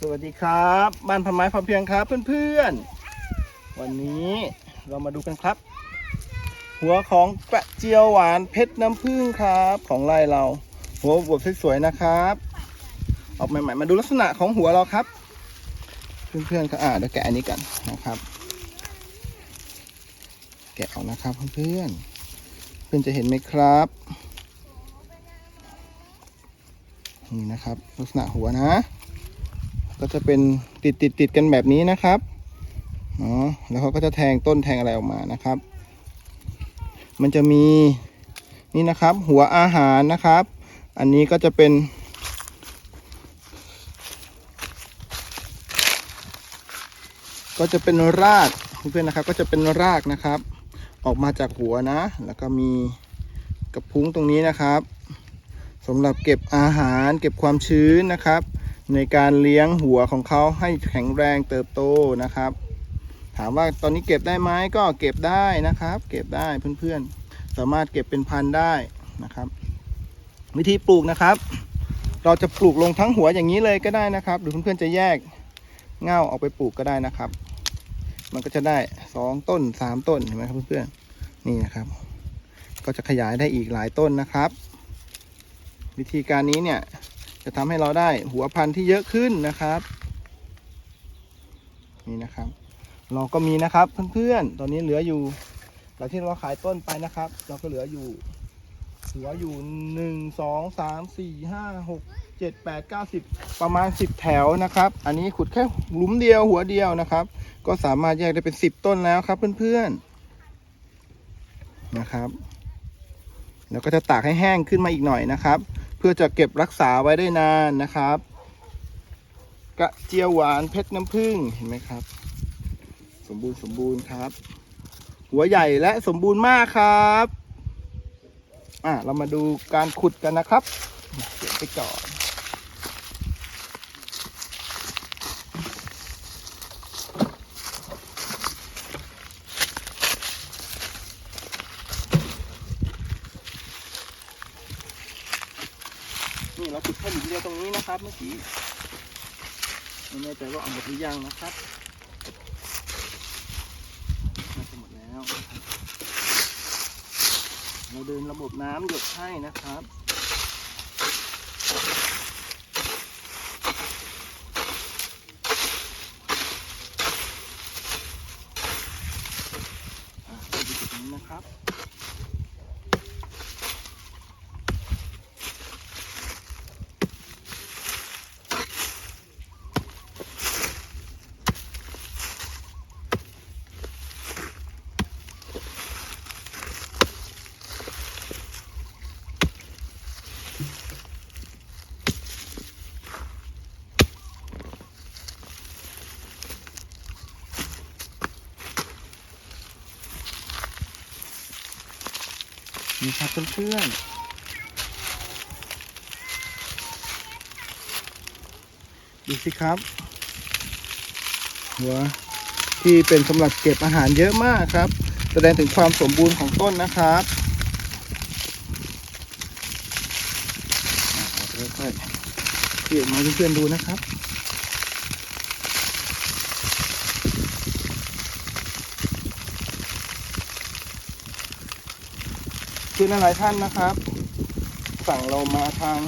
สวัสดีครับ บ้านพันไม้พอเพียงครับเพื่อนๆ วันนี้เรามาดูกันครับ หัวของกระเจียวหวานเพชรน้ำผึ้งครับของไร่เรา หัวบวบสวยๆนะครับ ออกใหม่ๆมาดูลักษณะของหัวเราครับ เพื่อนๆครับอ่าเดี๋ยวแกะอันนี้กันนะครับ แกะออกนะครับเพื่อนๆเพื่อนจะเห็นไหมครับนี่นะครับ ลักษณะหัวนะ ก็จะเป็นติดติดติดกันแบบนี้นะครับอ๋อแล้วเขาก็จะแทงต้นแทงอะไรออกมานะครับ มันจะมีนี่นะครับหัวอาหารนะครับ อันนี้ก็จะเป็น ก็จะเป็นรากเพื่อนๆนะครับ ก็จะเป็นรากนะครับ ออกมาจากหัวนะ แล้วก็มีกระพุ้งตรงนี้นะครับสำหรับเก็บอาหารเก็บความชื้นนะครับ ในการเลี้ยงหัวของเขาให้แข็งแรงเติบโตนะครับ ถามว่าตอนนี้เก็บได้ไหมก็เก็บได้นะครับ เก็บได้เพื่อนๆ สามารถเก็บเป็นพันได้นะครับ วิธีปลูกนะครับ เราจะปลูกลงทั้งหัวอย่างนี้เลยก็ได้นะครับ หรือเพื่อนๆจะแยกเง่าออกไปปลูกก็ได้นะครับ มันก็จะได้สองต้นสามต้นเห็นไหมครับเพื่อนๆนี่นะครับ ก็จะขยายได้อีกหลายต้นนะครับ วิธีการนี้เนี่ย จะทำให้เราได้หัวพันธุ์ที่เยอะขึ้นนะครับ นี่นะครับ เราก็มีนะครับเพื่อนๆ ตอนนี้เหลืออยู่หลังที่เราขายต้นไปนะครับ เราก็เหลืออยู่เหลืออยู่หนึ่งสองสามสี่ห้าหกเจ็ดแปดเก้าสิบประมาณสิบแถวนะครับ อันนี้ขุดแค่หลุมเดียวหัวเดียวนะครับ ก็สามารถแยกได้เป็นสิบต้นแล้วครับเพื่อนๆนะครับ แล้วก็จะตากให้แห้งขึ้นมาอีกหน่อยนะครับ พื่อจะเก็บรักษาไว้ได้นานนะครับ กระเจียวหวานเพชรน้ำผึ้งเห็นไหมครับ สมบูรณ์สมบูรณ์ครับ หัวใหญ่และสมบูรณ์มากครับอะเรามาดูการขุดกันนะครับเก็บไปก่อนนี่เราขุดแค่ หลุมเดียวตรงนี้นะครับ เมื่อกี้ไม่แน่ใจว่าเอาหมดหรือยังนะครับน่าจะหมดแล้ว เราเดินระบบน้ำหยดให้นะครับ อะเราดูจุดนี้นะครับ นี่ครับเพื่อนๆดูสิครับ หัวที่เป็นสำหรับเก็บอาหารเยอะมากครับ แสดงถึงความสมบูรณ์ของต้นนะครับเราค่อยๆเกี่ยวมาเพื่อนๆดูนะครับ คือหลายๆท่านนะครับ สั่งเรามาทาง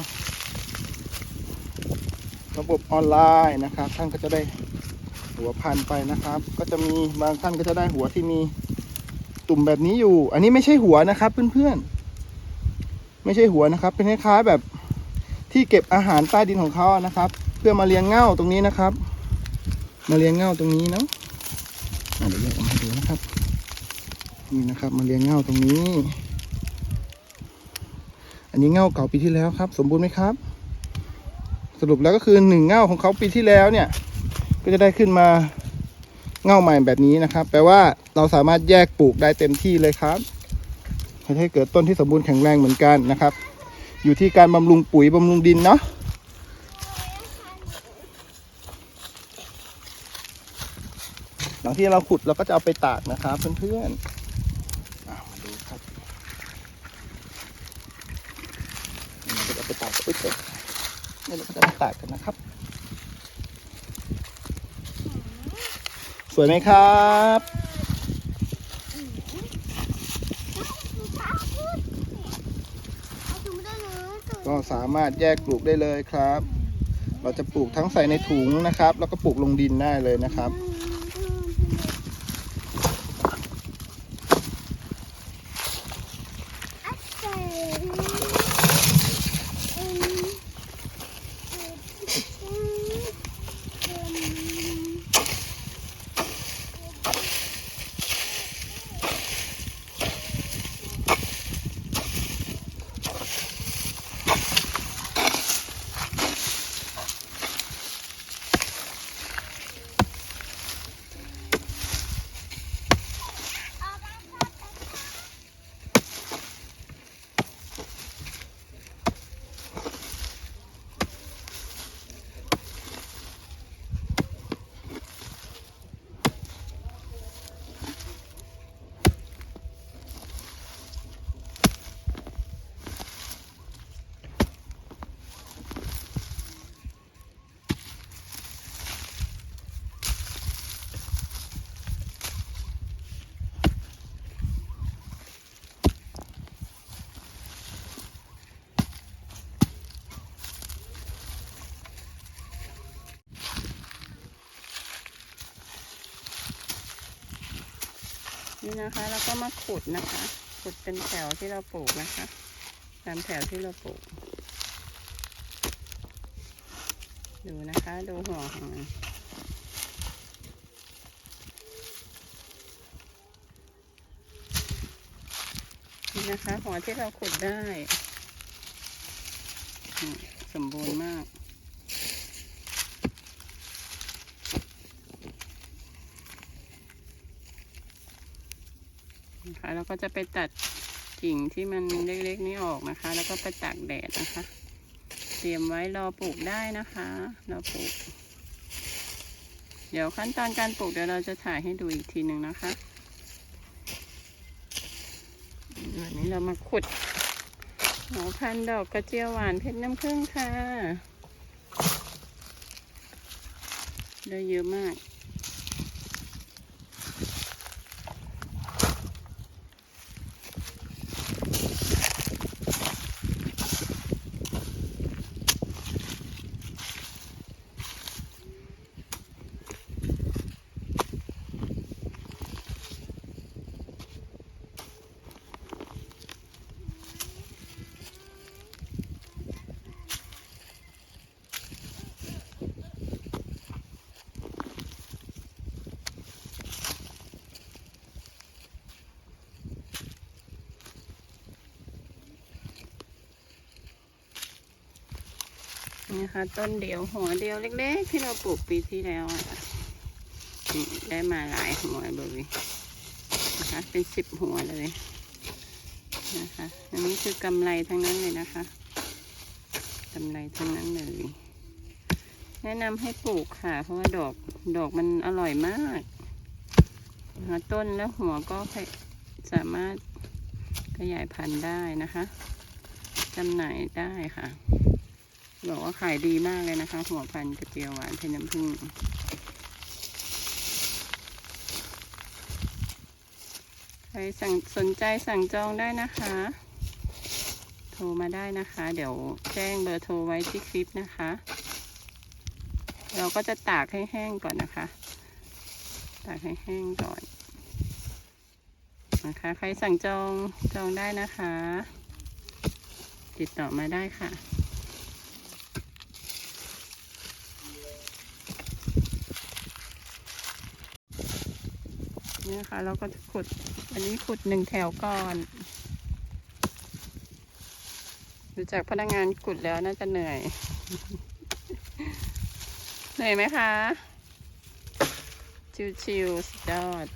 ระบบออนไลน์นะครับ ท่านก็จะได้หัวพันไปนะครับ ก็จะมีบางท่านก็จะได้หัวที่มีตุ่มแบบนี้อยู่ อันนี้ไม่ใช่หัวนะครับเพื่อนๆไม่ใช่หัวนะครับ เป็นคล้ายๆแบบที่เก็บอาหารใต้ดินของเขานะครับ เพื่อมาเลี้ยงเง่าตรงนี้นะครับ มาเลี้ยงเง่าตรงนี้เนาะเดี๋ยวแยกออกมาดูนะครับนี่นะครับ มาเลี้ยงเง่าตรงนี้ อันนี้เง่าเก่าปีที่แล้วครับ สมบูรณ์ไหมครับ สรุปแล้วก็คือหนึ่งเง่าของเขาปีที่แล้วเนี่ย ก็จะได้ขึ้นมาเง่าใหม่แบบนี้นะครับ แปลว่าเราสามารถแยกปลูกได้เต็มที่เลยครับให้เกิดต้นที่สมบูรณ์แข็งแรงเหมือนกันนะครับ อยู่ที่การบำรุงปุ๋ยบำรุงดินเนาะหลังที่เราขุดเราก็จะเอาไปตากนะครับเพื่อนๆ ปุ๊บนี่เราก็จะมาตากกันนะครับ สวยไหมครับก็สามารถแยกปลูกได้เลยครับ เราจะปลูกทั้งใส่ในถุงนะครับ แล้วก็ปลูกลงดินได้เลยนะครับ นี่นะคะแล้วก็มาขุดนะคะ ขุดเป็นแถวที่เราปลูกนะคะตามแถวที่เราปลูก ดูนะคะ ดูหัวของมันนี่นะคะหัวที่เราขุดได้อืมสมบูรณ์มาก นะคะแล้วก็จะไปตัดกิ่งที่มันเล็กๆนี้ออกนะคะ แล้วก็ไปตากแดดนะคะ เตรียมไว้รอปลูกได้นะคะรอปลูก เดี๋ยวขั้นตอนการปลูกเดี๋ยวเราจะถ่ายให้ดูอีกทีหนึ่งนะคะวันนี้เรามาขุดหัวพันดอกกระเจียวหวานเพชรน้ำผึ้งค่ะได้เยอะมาก นี่นะคะต้นเดียวหัวเดียวเล็ก ๆ ที่เราปลูกปีที่แล้วอะได้มาหลายหัวเลยนะคะเป็นสิบหัวเลยนะคะอันนี้คือกำไรทั้งนั้นเลยนะคะกำไรทั้งนั้นเลย แนะนำให้ปลูกค่ะ เพราะว่าดอกดอกมันอร่อยมากนะคะต้นแล้วหัวก็สามารถขยายพันธุ์ได้นะคะจำหน่ายได้ค่ะ บอกว่าขายดีมากเลยนะคะ หัวพันกระเจียวหวานเพชรน้ำผึ้งใครสั่งสนใจสั่งจองได้นะคะ โทรมาได้นะคะ เดี๋ยวแจ้งเบอร์โทรไว้ที่คลิปนะคะ เราก็จะตากให้แห้งก่อนนะคะ ตากให้แห้งก่อนนะคะ ใครสั่งจองจองได้นะคะ ติดต่อมาได้ค่ะ นี่นะคะ เราก็จะขุดอันนี้ขุดหนึ่งแถวก่อนดูจากพนักงานขุดแล้วน่าจะเหนื่อย เหนื่อยไหมคะ ชิวๆสุดยอด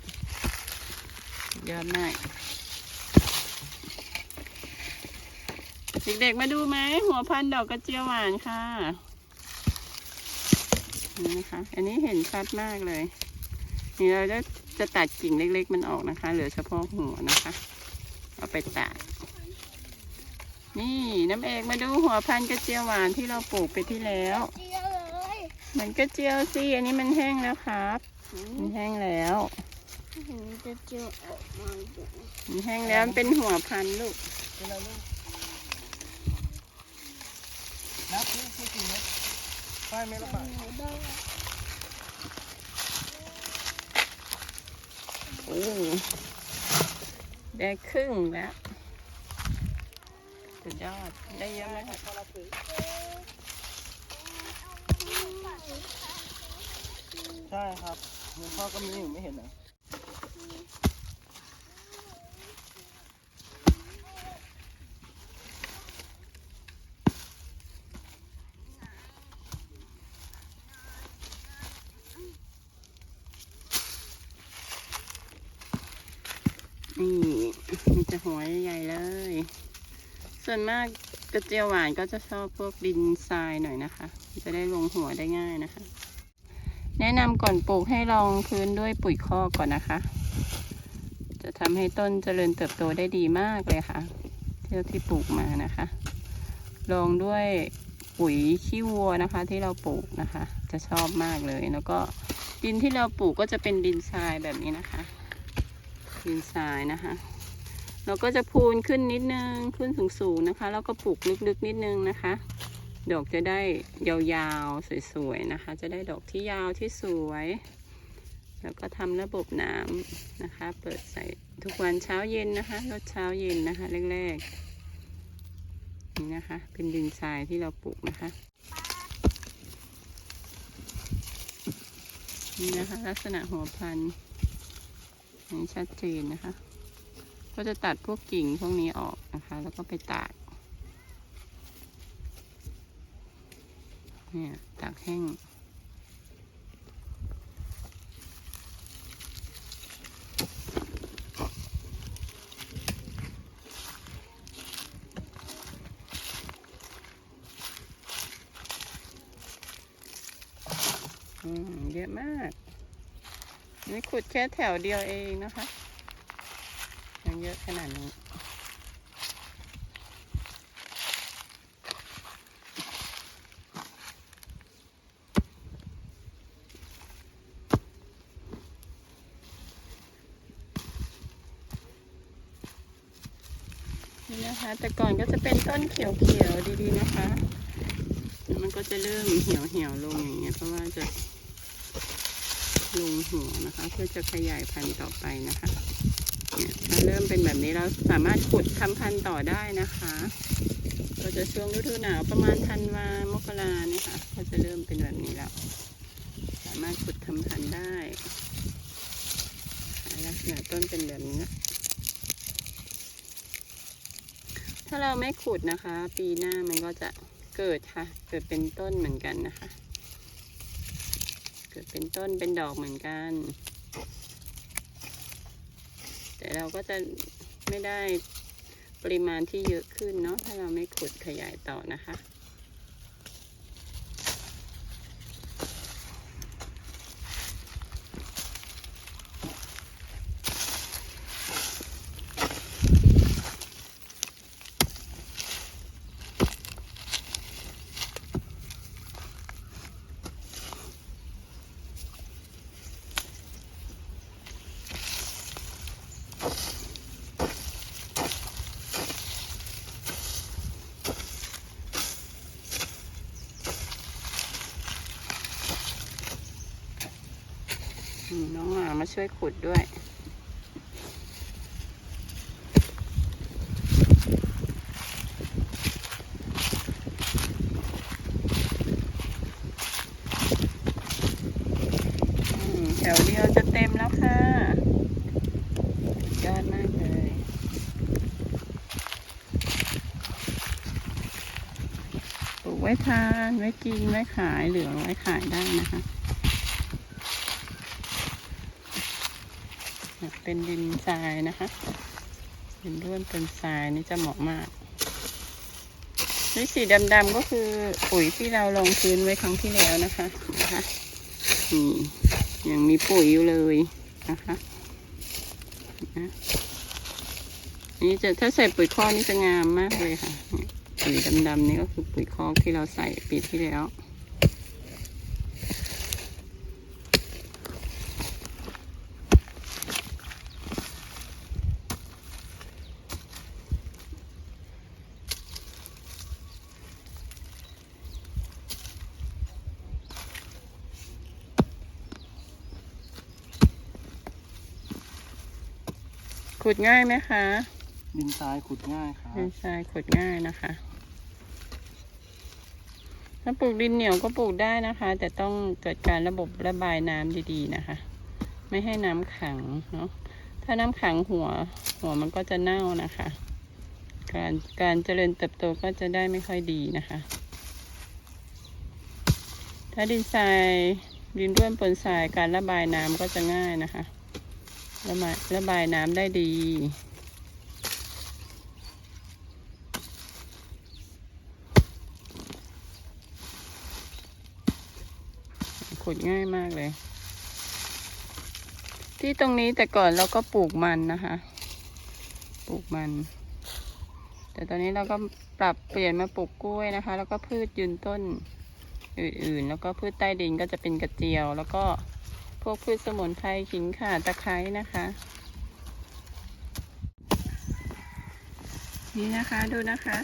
สุดยอดมากเด็กๆมาดูไหมหัวพันดอกกระเจียวหวานค่ะนี่นะคะ อันนี้เห็นชัดมากเลย นี่เราจะ จะตัดกิ่งเล็ก ๆ มันออกนะคะ เหลือเฉพาะหัวนะคะ เอาไปตากนี่น้ำเอกมาดูหัวพันกระเจียวหวานที่เราปลูกไปที่แล้ว เจียวเลยเหมือนกระเจียวสิอันนี้มันแห้งแล้วครับ มันแห้งแล้ว เห็นจะเจอออกมาดูมันแห้งแล้วมันเป็นหัวพันลูกเป็นไรลูกนับนี่กี่เม็ดป้ายเม็ดละบาทได้ ได้ครึ่งแล้วสุดยอด ได้เยอะไหมคะใช่ครับหลวงพ่อก็มีอยู่ไม่เห็นเหรอ นี่มีแต่หัวใหญ่ๆเลย ส่วนมากกระเจียวหวานก็จะชอบพวกดินทรายหน่อยนะคะ จะได้ลงหัวได้ง่ายนะคะ แนะนำก่อนปลูกให้รองพื้นด้วยปุ๋ยคอกก่อนนะคะ จะทำให้ต้นเจริญเติบโตได้ดีมากเลยค่ะเที่ยวที่ปลูกมานะคะรองด้วยปุ๋ยขี้วัวนะคะ ที่เราปลูกนะคะ จะชอบมากเลย แล้วก็ดินที่เราปลูกก็จะเป็นดินทรายแบบนี้นะคะ ดินทรายนะคะ เราก็จะพูนขึ้นนิดนึงขึ้นสูงๆนะคะ แล้วก็ปลูกลึกๆนิดนึงนะคะ ดอกจะได้ยาวๆสวยๆนะคะ จะได้ดอกที่ยาวที่สวย แล้วก็ทำระบบน้ำนะคะ เปิดใส่ทุกวันเช้าเย็นนะคะรดเช้าเย็นนะคะแรกๆนี่นะคะ เป็นดินทรายที่เราปลูกนะคะนี่นะคะ ลักษณะหัวพันธุ์นนี้ชัดเจนนะคะ ก็จะตัดพวกกิ่งพวกนี้ออกนะคะ แล้วก็ไปตากเนี่ยตากแห้งอืมเยอะมาก นี่ขุดแค่แถวเดียวเองนะคะ เยอะขนาดนี้ นี่นะคะ แต่ก่อนก็จะเป็นต้นเขียวๆดีๆนะคะ มันก็จะเริ่มเหี่ยวเหี่ยวๆลงอย่างเงี้ยเพราะว่าจะลงหัวนะคะ เพื่อจะขยายพันธุ์ต่อไปนะคะ เริ่มเป็นแบบนี้เราสามารถขุดทำพันธุ์ต่อได้นะคะ ก็จะช่วงฤดูหนาวประมาณธันวามกราเนี่ยค่ะก็จะเริ่มเป็นแบบนี้แล้ว สามารถขุดทำพันธุ์ได้ลักษณะต้นเป็นแบบนี้นะถ้าเราไม่ขุดนะคะ ปีหน้ามันก็จะเกิดค่ะ เกิดเป็นต้นเหมือนกันนะคะ เกิดเป็นต้นเป็นดอกเหมือนกัน เราก็จะไม่ได้ปริมาณที่เยอะขึ้นเนาะถ้าเราไม่ขุดขยายต่อนะคะ ช่วยขุดด้วย แถวเดียวจะเต็มแล้วค่ะยอดมากเลยปลูกไว้ทานไว้กินไว้ขายเหลืองไว้ขายได้นะคะ เป็นดินทรายนะคะเป็นร่วนเป็นทรายนี่จะเหมาะมากนี่สีดำๆก็คือปุ๋ยที่เราลงพื้นไว้ครั้งที่แล้วนะคะนะคะนี่ยังมีปุ๋ยอยู่เลยนะคะนะนี่จะถ้าใส่ปุ๋ยคอกนี่จะงามมากเลยค่ะเนี่ยดำๆนี่ก็คือปุ๋ยคอกที่เราใส่ปีที่แล้ว ง่ายไหมคะดินทรายขุดง่ายครับดินทรายขุดง่ายนะคะ ถ้าปลูกดินเหนียวก็ปลูกได้นะคะ แต่ต้องเกิดการระบบระบายน้ำดีๆนะคะ ไม่ให้น้ำขังเนาะถ้าน้ำขังหัว หัวมันก็จะเน่านะคะ การการเจริญเติบโตก็จะได้ไม่ค่อยดีนะคะ ถ้าดินทรายดินร่วนปนทรายการระบายน้ำก็จะง่ายนะคะ ระบายระบายน้ำได้ดี ขุดง่ายมากเลย ที่ตรงนี้แต่ก่อนเราก็ปลูกมันนะคะ ปลูกมัน แต่ตอนนี้เราก็ปรับเปลี่ยนมาปลูกกล้วยนะคะ แล้วก็พืชยืนต้นอื่นๆ แล้วก็พืชใต้ดินก็จะเป็นกระเจียวแล้วก็ พวกพืชสมุนไพรขิงข่าตะไคร้นะคะ นี่นะคะดูนะคะ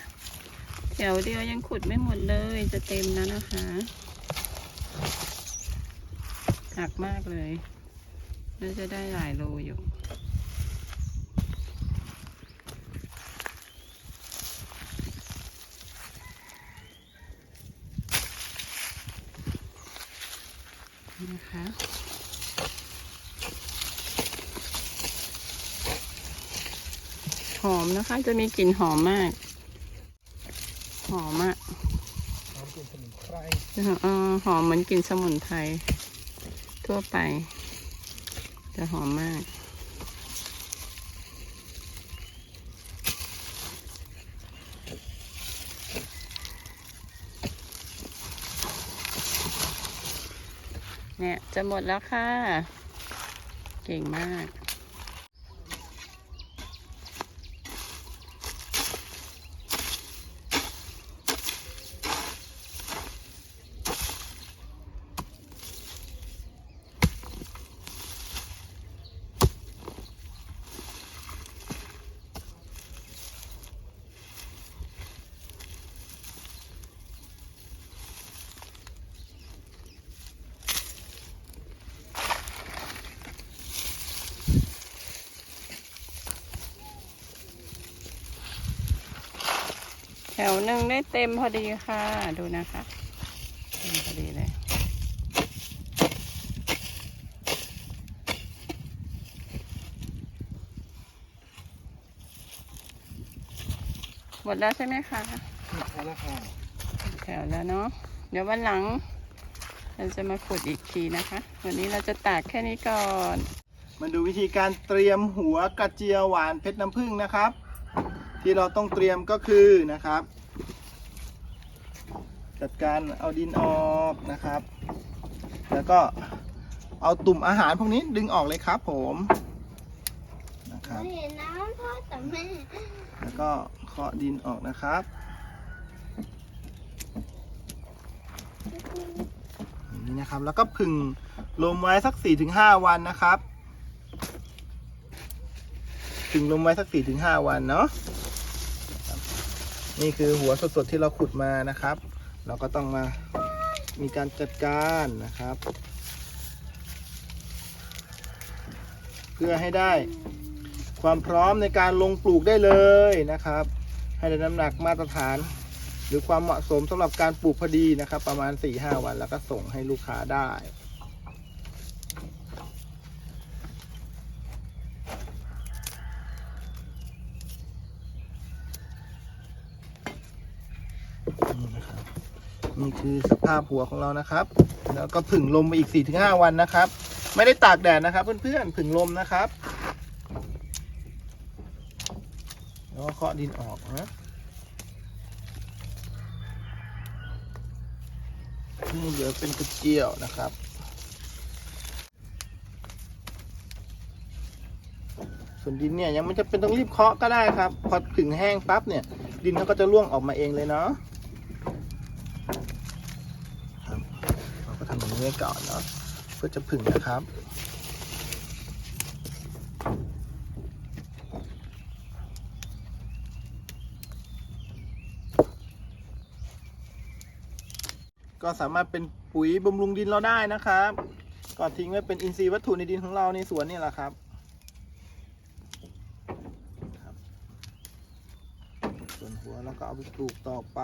แถวเดียวยังขุดไม่หมดเลยจะเต็มแล้วนะคะหนักมากเลยน่าจะได้หลายโลอยู่ นี่นะคะ หอม นะคะ จะมีกลิ่นหอมมาก หอมอะน้ำเป็นสมุนไพรเออหอมเหมือนกลิ่นสมุนไพรทั่วไปแต่หอมมาก เนี่ย จะหมดแล้วค่ะ เก่งมาก แถวหนึ่งได้เต็มพอดีค่ะ ดูนะคะเต็มพอดีเลยหมดแล้วใช่ไหมคะใช่แล้วค่ะแถวแล้วเนาะ เดี๋ยววันหลัง เราจะมาขุดอีกทีนะคะ วันนี้เราจะตากแค่นี้ก่อน มาดูวิธีการเตรียมหัวกระเจียวหวานเพชรน้ำผึ้งนะครับ ที่เราต้องเตรียมก็คือนะครับ จัดการเอาดินออกนะครับ แล้วก็เอาตุ่มอาหารพวกนี้ดึงออกเลยครับผมนะครับเห็นน้ำพ่อแต่แม่แล้วก็เคาะดินออกนะครับนี้นะครับ แล้วก็ผึ่งลมไว้สัก4-5วันนะครับผึ่งลมไว้สัก4-5วันเนาะ นี่คือหัวสดๆที่เราขุดมานะครับ เราก็ต้องมามีการจัดการนะครับ เพื่อให้ได้ความพร้อมในการลงปลูกได้เลยนะครับ ให้ได้น้ำหนักมาตรฐาน หรือความเหมาะสมสำหรับการปลูกพอดีนะครับ ประมาณ 4-5 วันแล้วก็ส่งให้ลูกค้าได้ นี่นะครับนี่คือสภาพหัวของเรานะครับ แล้วก็ผึ่งลมไปอีก 4-5 วันนะครับ ไม่ได้ตากแดดนะครับ เพื่อนๆผึ่งลมนะครับแล้วก็เคาะดินออกนะนี่เหลือเป็นกระเจียวนะครับส่วนดินเนี่ยยังไม่จะเป็นต้องรีบเคาะก็ได้ครับ พอถึงแห้งปั๊บเนี่ย ดินเขาก็จะร่วงออกมาเองเลยเนาะ ไว้ก่อนเนาะเพื่อจะผึ่งนะครับ ก็สามารถเป็นปุ๋ยบำรุงดินเราได้นะครับ ก็ทิ้งไว้เป็นอินทรีย์วัตถุในดินของเราในสวนนี่แหละครับส่วนหัวแล้วก็เอาไปปลูกต่อไป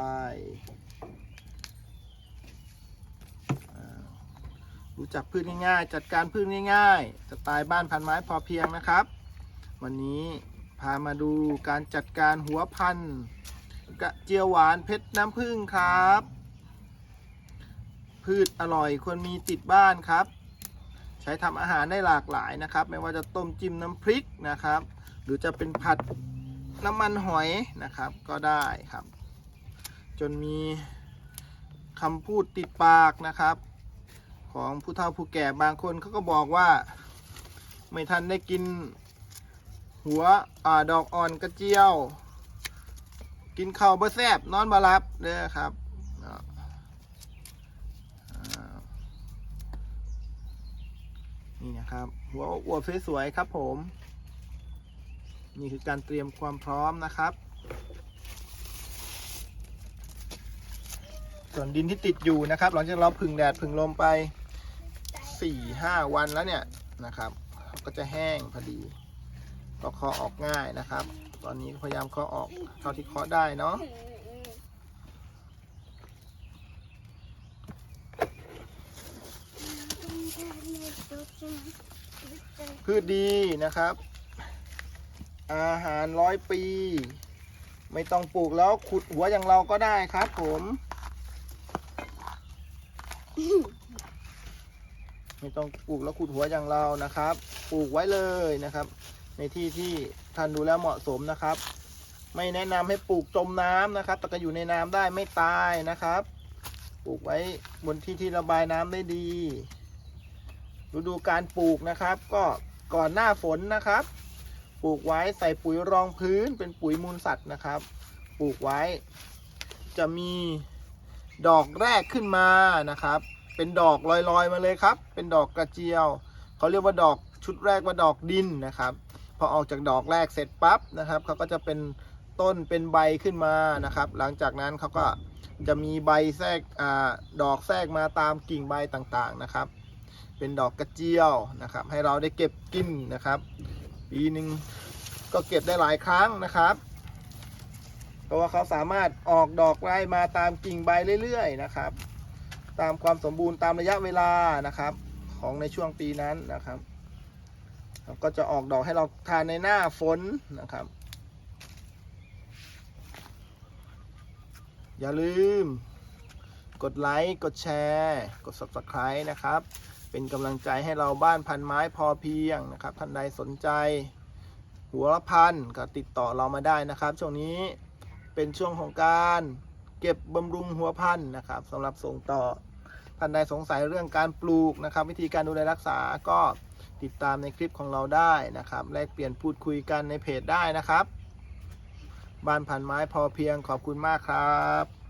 รู้จักพืชง่ายๆ จัดการพืชง่ายๆสไตล์บ้านพันไม้พอเพียงนะครับ วันนี้พามาดูการจัดการหัวพันธุ์กระเจียวหวานเพชรน้ำผึ้งครับ พืชอร่อยควรมีติดบ้านครับ ใช้ทำอาหารได้หลากหลายนะครับ ไม่ว่าจะต้มจิ้มน้ำพริกนะครับ หรือจะเป็นผัดน้ำมันหอยนะครับก็ได้ครับ จนมีคำพูดติดปากนะครับ ของผู้เฒ่าผู้แก่บางคนเขาก็บอกว่า ไม่ทันได้กิน หัวอดอกอ่อนกระเจียว กินข้าวบะแซบนอนบารับเด้อครับนี่นะครับ หัวอวบสวยๆครับผม นี่คือการเตรียมความพร้อมนะครับส่วนดินที่ติดอยู่นะครับ หลังจากเราผึ่งแดดผึ่งลมไป 4-5 วันแล้วเนี่ยนะครับ ก็จะแห้งพอดี ก็เคาะออกง่ายนะครับ ตอนนี้พยายามเคาะออกเท่าที่เคาะได้เนาะพืชดีนะครับ อาหารร้อยปี ไม่ต้องปลูกแล้วขุดหัวอย่างเราก็ได้ครับผม ไม่ต้องปลูกแล้วขุดหัวอย่างเรานะครับ ปลูกไว้เลยนะครับ ในที่ที่ท่านดูแล้วเหมาะสมนะครับ ไม่แนะนำให้ปลูกจมน้ำนะครับ แต่ก็อยู่ในน้ำได้ไม่ตายนะครับ ปลูกไว้บนที่ที่ระบายน้ำได้ดีฤดูการปลูกนะครับ ก็ก่อนหน้าฝนนะครับ ปลูกไว้ใส่ปุ๋ยรองพื้นเป็นปุ๋ยมูลสัตว์นะครับ ปลูกไว้ จะมีดอกแรกขึ้นมานะครับ เป็นดอกลอยๆมาเลยครับ เป็นดอกกระเจียว เขาเรียกว่าดอกชุดแรกว่าดอกดินนะครับ พอออกจากดอกแรกเสร็จปั๊บนะครับเขาก็จะเป็นต้นเป็นใบขึ้นมานะครับ หลังจากนั้นเขาก็จะมีใบแทรกอดอกแทรกมาตามกิ่งใบต่างๆนะครับ เป็นดอกกระเจียวนะครับ ให้เราได้เก็บกินนะครับ ปีหนึ่งก็เก็บได้หลายครั้งนะครับเพราะว่าเขาสามารถออกดอกไล่มาตามกิ่งใบเรื่อยๆนะครับ ตามความสมบูรณ์ตามระยะเวลานะครับ ของในช่วงปีนั้นนะครับก็จะออกดอกให้เราทานในหน้าฝนนะครับ อย่าลืม กดไลค์กดแชร์ กด subscribe นะครับ เป็นกำลังใจให้เราบ้านพันไม้พอเพียงนะครับ ท่านใดสนใจ หัวละพันก็ติดต่อเรามาได้นะครับ ช่วงนี้เป็นช่วงของการ เก็บบำรุงหัวพันธุ์นะครับสำหรับส่งต่อท่านใดสงสัยเรื่องการปลูกนะครับ วิธีการดูแลรักษาก็ติดตามในคลิปของเราได้นะครับแลกเปลี่ยนพูดคุยกันในเพจได้นะครับ บ้านพันไม้พอเพียงขอบคุณมากครับ